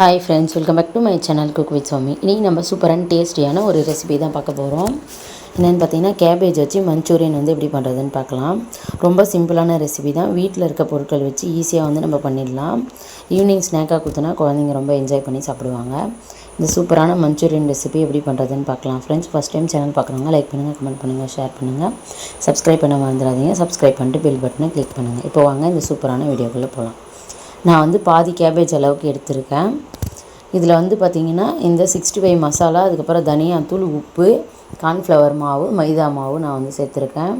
Hi friends welcome back to my channel cook with Swamy இன்றைக்கி நம்ம சூப்பரான டேஸ்டியான ஒரு ரெசிபி தான் பார்க்க போகிறோம் என்னென்னு பார்த்தீங்கன்னா கேபேஜ் வச்சு மஞ்சூரியன் வந்து எப்படி பண்ணுறதுன்னு பார்க்கலாம். ரொம்ப சிம்பிளான ரெசிபி தான். வீட்டில் இருக்க பொருட்கள் வச்சு ஈஸியாக வந்து நம்ம பண்ணிடலாம். ஈவினிங் ஸ்நாக்காக கொடுத்தனா குழந்தைங்க ரொம்ப என்ஜாய் பண்ணி சாப்பிடுவாங்க. இந்த சூப்பரான மஞ்சூரியன் ரெசிபி எப்படி பண்ணுறதுன்னு பார்க்கலாம். ஃப்ரெண்ட்ஸ் ஃபஸ்ட் டைம் சேனல் பார்க்குறாங்க லைக் பண்ணுங்கள் கமெண்ட் பண்ணுங்கள் ஷேர் பண்ணுங்கள் சப்ஸ்கிரைப் பண்ண மறந்துடாதீங்க. சப்ஸ்கிரைப் பண்ணிட்டு பெல் பட்டனை கிளிக் பண்ணுங்கள் இப்போ வாங்க இந்த சூப்பரான வீடியோக்குள்ளே போகலாம் நான் வந்து பாதி கேபேஜ் அளவுக்கு எடுத்திருக்கேன். இதில் வந்து பார்த்திங்கன்னா இந்த சிக்ஸ்டி ஃபைவ் மசாலா அதுக்கப்புறம் தனியாத்தூள் உப்பு கார்ன்ஃப்ளவர் மாவு மைதா மாவு நான் வந்து சேர்த்துருக்கேன்.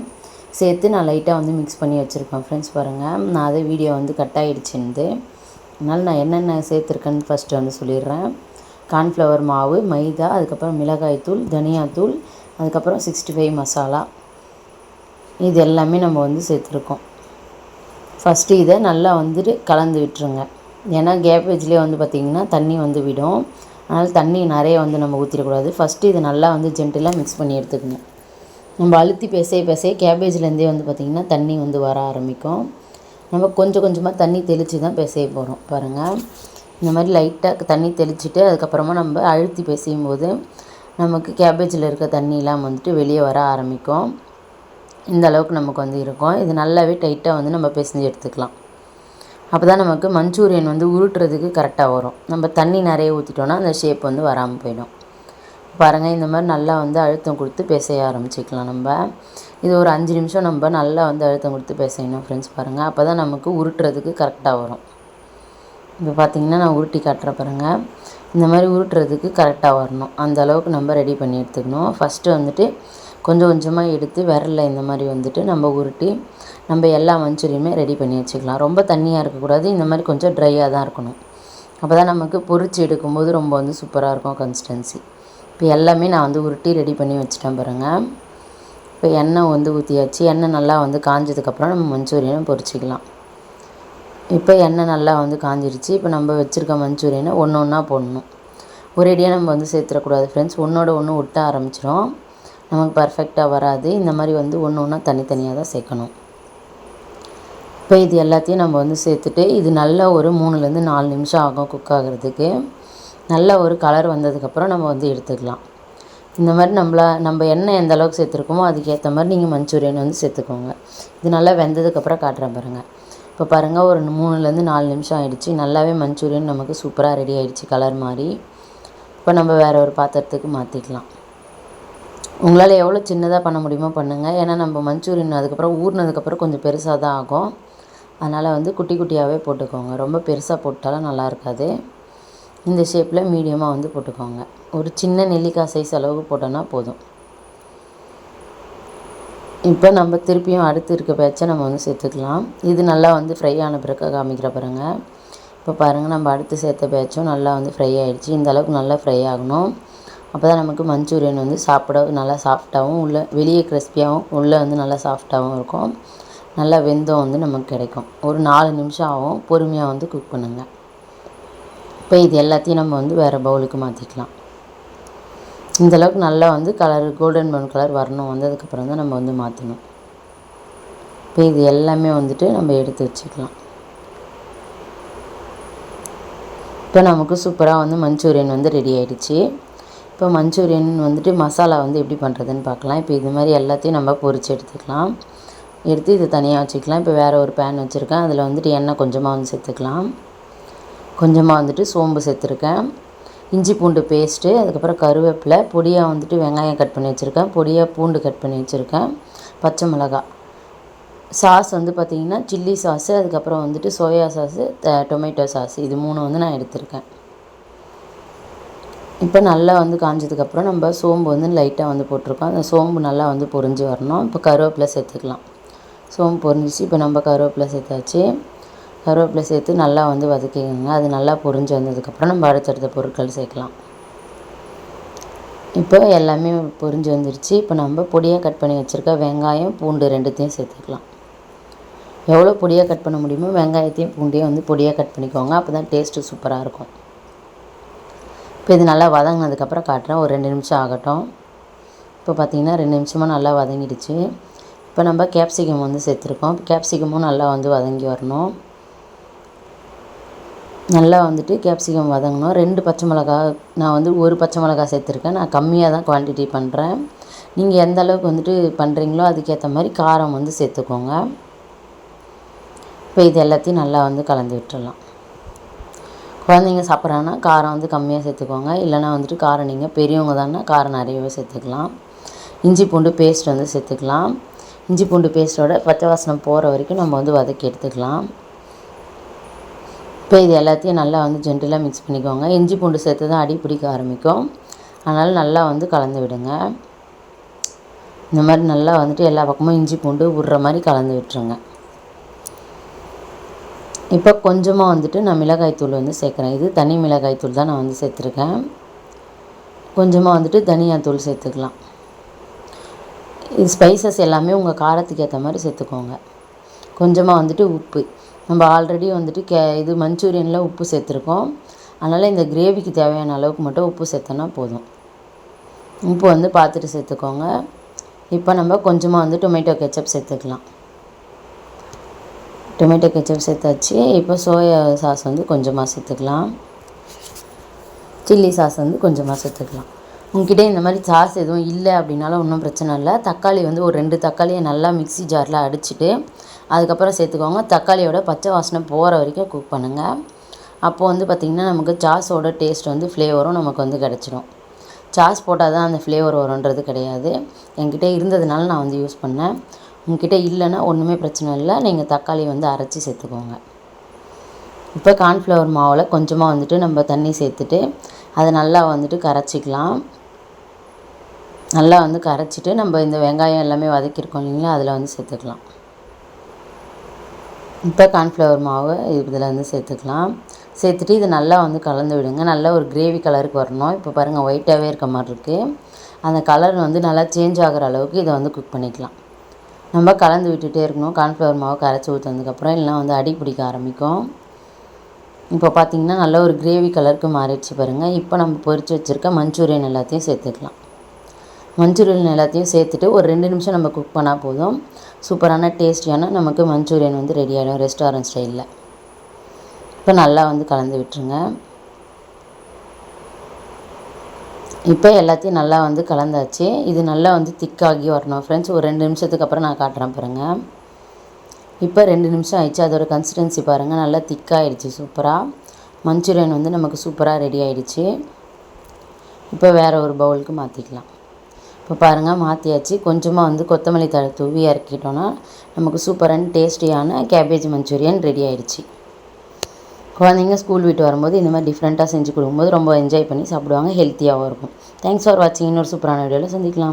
சேர்த்து நான் லைட்டாக வந்து மிக்ஸ் பண்ணி வச்சுருக்கேன் ஃப்ரெண்ட்ஸ் பாருங்கள் நான் அதே வீடியோ வந்து கட் ஆகிடுச்சிருந்து அதனால் நான் என்னென்ன சேர்த்துருக்கேன்னு ஃபஸ்ட்டு வந்து சொல்லிடுறேன். கார்ன்ஃப்ளவர் மாவு மைதா அதுக்கப்புறம் மிளகாய்த்தூள் தனியாத்தூள் அதுக்கப்புறம் சிக்ஸ்டி ஃபைவ் மசாலா. இது எல்லாமே நம்ம வந்து சேர்த்துருக்கோம். ஃபஸ்ட்டு இதை நல்லா வந்துட்டு கலந்து விட்டுருங்க. ஏன்னா கேபேஜ்லேயே வந்து பார்த்திங்கன்னா தண்ணி வந்து விடும். அதனால் தண்ணி நிறைய வந்து நம்ம ஊற்றிடக்கூடாது ஃபஸ்ட்டு இது நல்லா வந்து ஜென்டிலாக மிக்ஸ் பண்ணி எடுத்துக்கணும். நம்ம அழுத்தி பேசைய பேசைய கேபேஜ்லேருந்தே வந்து பார்த்திங்கன்னா தண்ணி வந்து வர ஆரம்பிக்கும். நம்ம கொஞ்சம் கொஞ்சமாக தண்ணி தெளித்து தான் பிசைய போகிறோம் பாருங்கள் இந்த மாதிரி லைட்டாக தண்ணி தெளிச்சுட்டு அதுக்கப்புறமா நம்ம அழுத்தி பேசையும் போது நமக்கு கேபேஜில் இருக்க தண்ணியெலாம் வந்துட்டு வெளியே வர ஆரம்பிக்கும். இந்த அளவுக்கு நமக்கு வந்து இருக்கும். இது நல்லாவே டைட்டாக வந்து நம்ம பிசைஞ்சு எடுத்துக்கலாம். அப்போ தான் நமக்கு மஞ்சூரியன் வந்து உருட்டுறதுக்கு கரெக்டாக வரும். நம்ம தண்ணி நிறைய ஊற்றிட்டோன்னா அந்த ஷேப் வந்து வராமல் போயிடும். பாருங்கள் இந்த மாதிரி நல்லா வந்து அழுத்தம் கொடுத்து பிசைய ஆரம்பிச்சிக்கலாம் நம்ம. இது ஒரு அஞ்சு நிமிஷம் நம்ம நல்லா வந்து அழுத்தம் கொடுத்து பிசையணும் ஃப்ரெண்ட்ஸ் பாருங்கள் அப்போ தான் நமக்கு உருட்டுறதுக்கு கரெக்டாக வரும். இப்போ பார்த்திங்கன்னா நான் உருட்டி காட்டுற பாருங்கள் இந்த மாதிரி உருட்டுறதுக்கு கரெக்டாக வரணும். அந்த அளவுக்கு நம்ம ரெடி பண்ணி எடுத்துக்கணும். ஃபஸ்ட்டு வந்துட்டு கொஞ்சம் கொஞ்சமாக எடுத்து விரலில் இந்த மாதிரி வந்துட்டு நம்ம உருட்டி நம்ம எல்லா மஞ்சூரியுமே ரெடி பண்ணி வச்சுக்கலாம். ரொம்ப தண்ணியாக இருக்கக்கூடாது. இந்த மாதிரி கொஞ்சம் ட்ரையாக தான் இருக்கணும். அப்போ தான் நமக்கு பொறிச்சு எடுக்கும்போது ரொம்ப வந்து சூப்பராக இருக்கும் கன்சிஸ்டன்சி இப்போ எல்லாமே நான் வந்து உருட்டி ரெடி பண்ணி வச்சுட்டேன் பாருங்கள் இப்போ எண்ணெய் வந்து ஊற்றியாச்சு எண்ணெய் நல்லா வந்து காஞ்சதுக்கப்புறம் நம்ம மஞ்சூரியனை பொரிச்சிக்கலாம். இப்போ எண்ணெய் நல்லா வந்து காஞ்சிருச்சு. இப்போ நம்ம வச்சுருக்க மஞ்சூரியனை ஒன்று ஒன்றா போடணும். ஒரேடியாக நம்ம வந்து சேர்த்துடக்கூடாது ஃப்ரெண்ட்ஸ் ஒன்றோட ஒன்று ஒட்ட ஆரம்பிச்சிடும் நமக்கு பர்ஃபெக்டாக வராது. இந்த மாதிரி வந்து ஒன்று ஒன்றா தனித்தனியாக தான் சேர்க்கணும். இப்போ இது எல்லாத்தையும் நம்ம வந்து சேர்த்துட்டு இது நல்ல ஒரு மூணுலேருந்து நாலு நிமிஷம் ஆகும் குக் ஆகிறதுக்கு. நல்ல ஒரு கலர் வந்ததுக்கப்புறம் நம்ம வந்து எடுத்துக்கலாம். இந்த மாதிரி நம்மளா நம்ம எண்ணெய் எந்த அளவுக்கு சேர்த்துருக்கோமோ அதுக்கேற்ற மாதிரி நீங்கள் மஞ்சூரியன் வந்து சேர்த்துக்கோங்க. இது நல்லா வெந்ததுக்கப்புறம் காட்டுறேன் பாருங்கள் இப்போ பாருங்கள் ஒரு மூணுலேருந்து நாலு நிமிஷம் ஆகிடுச்சு நல்லாவே மஞ்சூரியன் நமக்கு சூப்பராக ரெடி ஆகிடுச்சு கலர் மாதிரி இப்போ நம்ம வேறு ஒரு பாத்திரத்துக்கு மாற்றிக்கலாம் உங்களால் எவ்வளோ சின்னதாக பண்ண முடியுமோ பண்ணுங்கள் ஏன்னா நம்ம மஞ்சூரியன் அதுக்கப்புறம் ஊறினதுக்கப்புறம் கொஞ்சம் பெருசாக தான் ஆகும். அதனால் வந்து குட்டி குட்டியாகவே போட்டுக்கோங்க. ரொம்ப பெருசாக போட்டாலும் நல்லா இருக்காது. இந்த ஷேப்பில் மீடியமாக வந்து போட்டுக்கோங்க. ஒரு சின்ன நெல்லிக்காய் சைஸ் அளவுக்கு போட்டோன்னா போதும். இப்போ நம்ம திருப்பியும் அடுத்து இருக்க பேட்சை நம்ம வந்து சேர்த்துக்கலாம். இது நல்லா வந்து ஃப்ரை ஆன பிறகு காமிக்கிற பாருங்க. இப்போ பாருங்கள் நம்ம அடுத்து சேர்த்த பேச்சும் நல்லா வந்து ஃப்ரை ஆகிடுச்சு இந்த அளவுக்கு நல்லா ஃப்ரை ஆகணும். அப்போ தான் நமக்கு மஞ்சூரியன் வந்து சாப்பிட நல்லா சாஃப்டாகவும் உள்ளே வெளியே கிறிஸ்பியாகவும் உள்ளே வந்து நல்லா சாஃப்டாகவும் இருக்கும். நல்லா வெந்தம் வந்து நமக்கு கிடைக்கும். ஒரு நாலு நிமிஷம் ஆகும். பொறுமையாக வந்து குக் பண்ணுங்கள் இப்போ இது எல்லாத்தையும் நம்ம வந்து வேறு பவுலுக்கு மாற்றிக்கலாம் இந்தளவுக்கு நல்லா வந்து கலர் கோல்டன் ப்ரௌன் கலர் வரணும். வந்ததுக்கப்புறம் தான் நம்ம வந்து மாற்றணும் இப்போ இது எல்லாமே வந்துட்டு நம்ம எடுத்து வச்சுக்கலாம். இப்போ நமக்கு சூப்பராக வந்து மஞ்சூரியன் வந்து ரெடி ஆகிடுச்சி இப்போ மஞ்சூரியன் வந்துட்டு மசாலா வந்து எப்படி பண்ணுறதுன்னு பார்க்கலாம். இப்போ இது மாதிரி எல்லாத்தையும் நம்ம பொரித்து எடுத்துக்கலாம். எடுத்து இது தனியாக வச்சுக்கலாம். இப்போ வேறு ஒரு பேன் வச்சுருக்கேன். அதில் வந்துட்டு எண்ணெய் கொஞ்சமாக வந்து சேர்த்துக்கலாம். கொஞ்சமாக வந்துட்டு சோம்பு சேர்த்துருக்கேன். இஞ்சி பூண்டு பேஸ்ட்டு அதுக்கப்புறம் கருவேப்பிலை பொடியாக வந்துட்டு வெங்காயம் கட் பண்ணி வச்சுருக்கேன். பொடியாக பூண்டு கட் பண்ணி வச்சுருக்கேன். பச்சை மிளகா சாஸ் வந்து பார்த்திங்கன்னா சில்லி சாஸு அதுக்கப்புறம் வந்துட்டு சோயா சாஸு டொமேட்டோ சாஸ் இது மூணு வந்து நான் எடுத்திருக்கேன். இப்போ நல்லா வந்து காஞ்சதுக்கப்புறம் நம்ம சோம்பு வந்து லைட்டாக வந்து போட்டிருக்கோம். அந்த சோம்பு நல்லா வந்து பொரிஞ்சு வரணும். இப்போ கருவேப்பிலை சேர்த்துக்கலாம். சோம்பு பொரிஞ்சிச்சு. இப்போ நம்ம கருவேப்பிலை சேர்த்தாச்சு. கருவேப்பிலை சேர்த்து நல்லா வந்து வதக்கிக்கோங்க. அது நல்லா பொரிஞ்சு வந்ததுக்கப்புறம் நம்ம அடுத்தடுத்த பொருட்கள் சேர்க்கலாம். இப்போ எல்லாமே பொரிஞ்சு வந்துருச்சு. இப்போ நம்ம பொடியாக கட் பண்ணி வச்சுருக்க வெங்காயம் பூண்டு ரெண்டுத்தையும் சேர்த்துக்கலாம். எவ்வளோ பொடியாக கட் பண்ண முடியுமோ வெங்காயத்தையும் பூண்டையும் வந்து பொடியாக கட் பண்ணிக்கோங்க. அப்போ தான் டேஸ்ட்டு சூப்பராக இருக்கும். இப்போ இது நல்லா வதங்கினதுக்கப்புறம் காட்டுறேன். ஒரு ரெண்டு நிமிஷம் ஆகட்டும். இப்போ பார்த்திங்கன்னா ரெண்டு நிமிஷமாக நல்லா வதங்கிடுச்சு. இப்போ நம்ம கேப்சிகம் வந்து சேர்த்துருக்கோம். கேப்சிகமும் நல்லா வந்து வதங்கி வரணும். நல்லா வந்துட்டு கேப்சிகம் வதங்கணும். ரெண்டு பச்சை மிளகா நான் வந்து ஒரு பச்சை மிளகா சேர்த்துருக்கேன். நான் கம்மியாக தான் குவான்டிட்டி பண்ணுறேன் நீங்கள் எந்த அளவுக்கு வந்துட்டு பண்ணுறீங்களோ அதுக்கேற்ற மாதிரி காரம் வந்து சேர்த்துக்கோங்க. இப்போ இது எல்லாத்தையும் நல்லா வந்து கலந்து விட்டுடலாம் குழந்தைங்க சாப்பிட்றாங்கன்னா காரம் வந்து கம்மியாக சேர்த்துக்கோங்க. இல்லைனா வந்துட்டு காரம் நீங்கள் பெரியவங்க தானே காரம் நிறையவே சேர்த்துக்கலாம். இஞ்சி பூண்டு பேஸ்ட் வந்து சேர்த்துக்கலாம். இஞ்சி பூண்டு பேஸ்ட்டோட பச்சை வாசனம் போகிற வரைக்கும் நம்ம வந்து வதக்கி எடுத்துக்கலாம். இப்போ இது எல்லாத்தையும் நல்லா வந்து ஜென்டிலாக மிக்ஸ் பண்ணிக்கோங்க. இஞ்சி பூண்டு சேர்த்து தான் அடி பிடிக்க ஆரம்பிக்கும். அதனால் நல்லா வந்து கலந்து விடுங்க. இந்த மாதிரி நல்லா வந்துட்டு எல்லா பக்கமும் இஞ்சி பூண்டு விடுற மாதிரி கலந்து விட்டுருங்க. இப்போ கொஞ்சமாக வந்துட்டு நான் மிளகாய்த்தூள் வந்து சேர்க்குறேன். இது தனி மிளகாய்த்தூள் தான் நான் வந்து சேர்த்துருக்கேன். கொஞ்சமாக வந்துட்டு தனியாத்தூள் சேர்த்துக்கலாம். இது ஸ்பைசஸ் எல்லாமே உங்கள் காரத்துக்கு ஏற்ற மாதிரி சேர்த்துக்கோங்க. கொஞ்சமாக வந்துட்டு உப்பு. நம்ம ஆல்ரெடி வந்துட்டு கே இது மஞ்சூரியனில் உப்பு சேர்த்துருக்கோம். அதனால் இந்த கிரேவிக்கு தேவையான அளவுக்கு மட்டும் உப்பு சேர்த்தோன்னா போதும். உப்பு வந்து பார்த்துட்டு சேர்த்துக்கோங்க. இப்போ நம்ம கொஞ்சமாக வந்து டொமேட்டோ கெச்சப் சேர்த்துக்கலாம். டொமேட்டோ கெச்சப் சேர்த்தாச்சு. இப்போ சோயா சாஸ் வந்து கொஞ்சமாக சேர்த்துக்கலாம். சில்லி சாஸ் வந்து கொஞ்சமாக சேர்த்துக்கலாம். உங்ககிட்ட இந்த மாதிரி சாஸ் எதுவும் இல்லை அப்படின்னாலும் ஒன்றும் பிரச்சனை இல்லை. தக்காளி வந்து ஒரு ரெண்டு தக்காளியை நல்லா மிக்ஸி ஜாரில் அடிச்சுட்டு அதுக்கப்புறம் சேர்த்துக்கோங்க. தக்காளியோட பச்சை வாசனை போகிற வரைக்கும் குக் பண்ணுங்கள் அப்போது வந்து பார்த்திங்கன்னா நமக்கு சாஸோட டேஸ்ட் வந்து ஃப்ளேவரும் நமக்கு வந்து கிடச்சிடும் சாஸ் போட்டால் தான் அந்த ஃப்ளேவர் வரும்ன்றது கிடையாது. என்கிட்ட இருந்ததுனால நான் வந்து யூஸ் பண்ணேன். உங்ககிட்ட இல்லைன்னா ஒன்றுமே பிரச்சனை இல்லை. நீங்கள் தக்காளி வந்து அரைச்சி சேர்த்துக்கோங்க. இப்போ கார்ன்ஃப்ளவர் மாவில் கொஞ்சமாக வந்துட்டு நம்ம தண்ணி சேர்த்துட்டு அதை நல்லா வந்துட்டு கரைச்சிக்கலாம். நல்லா வந்து கரைச்சிட்டு நம்ம இந்த வெங்காயம் எல்லாமே வதக்கியிருக்கோம் இல்லைங்களா அதில் வந்து சேர்த்துக்கலாம். இப்போ கார்ன்ஃப்ளவர் மாவு இதில் வந்து சேர்த்துக்கலாம். சேர்த்துட்டு இது நல்லா வந்து கலந்து விடுங்க. நல்லா ஒரு கிரேவி கலருக்கு வரணும். இப்போ பாருங்கள் ஒயிட்டாகவே இருக்க மாதிரி இருக்குது அந்த கலர் வந்து நல்லா சேஞ்ச் ஆகிற அளவுக்கு இதை வந்து குக் பண்ணிக்கலாம். நம்ம கலந்து விட்டுட்டே இருக்கணும். கார்ன்ஃப்ளவர் மாவு கரைச்சி ஊற்றுனதுக்கப்புறம் இல்லைனா வந்து அடி பிடிக்க ஆரம்பிக்கும். இப்போ பார்த்திங்கன்னா நல்ல ஒரு கிரேவி கலருக்கு மாறிடுச்சு பாருங்கள் இப்போ நம்ம பொரித்து வச்சுருக்க மஞ்சூரியன் எல்லாத்தையும் சேர்த்துக்கலாம். மஞ்சூரியன் எல்லாத்தையும் சேர்த்துட்டு ஒரு ரெண்டு நிமிஷம் நம்ம குக் பண்ணால் போதும். சூப்பரான டேஸ்டியான நமக்கு மஞ்சூரியன் வந்து ரெடி ஆகிடும் ரெஸ்டாரண்ட் ஸ்டைலில் இப்போ நல்லா வந்து கலந்து விட்டுருங்க. இப்போ எல்லாத்தையும் நல்லா வந்து கலந்தாச்சு. இது நல்லா வந்து திக்காகி வரணும் ஃப்ரெண்ட்ஸ் ஒரு ரெண்டு நிமிஷத்துக்கு அப்புறம் நான் காட்டுறேன் பாருங்கள் இப்போ ரெண்டு நிமிஷம் ஆயிடுச்சு. அதோட கன்சிஸ்டன்சி பாருங்கள் நல்லா திக்காகிடுச்சு சூப்பராக மஞ்சூரியன் வந்து நமக்கு சூப்பராக ரெடி ஆகிடுச்சு இப்போ வேறு ஒரு பவுலுக்கு மாற்றிக்கலாம் இப்போ பாருங்கள் மாற்றியாச்சு கொஞ்சமாக வந்து கொத்தமல்லி தழை தூவி இறக்கிட்டோன்னா நமக்கு சூப்பரான டேஸ்டியான கேபேஜ் மஞ்சூரியன் ரெடி ஆகிடுச்சு குழந்தைங்க ஸ்கூல் விட்டு வரும்போது இந்த மாதிரி டிஃப்ரெண்ட்டாக செஞ்சு கொடுக்கும்போது ரொம்ப என்ஜாய் பண்ணி சாப்பிடுவாங்க ஹெல்த்தியாகவும் இருக்கும். தேங்க்ஸ் ஃபார் வாட்சிங் இன்னொரு சூப்பரான வீடியோவில் சந்திக்கலாம்.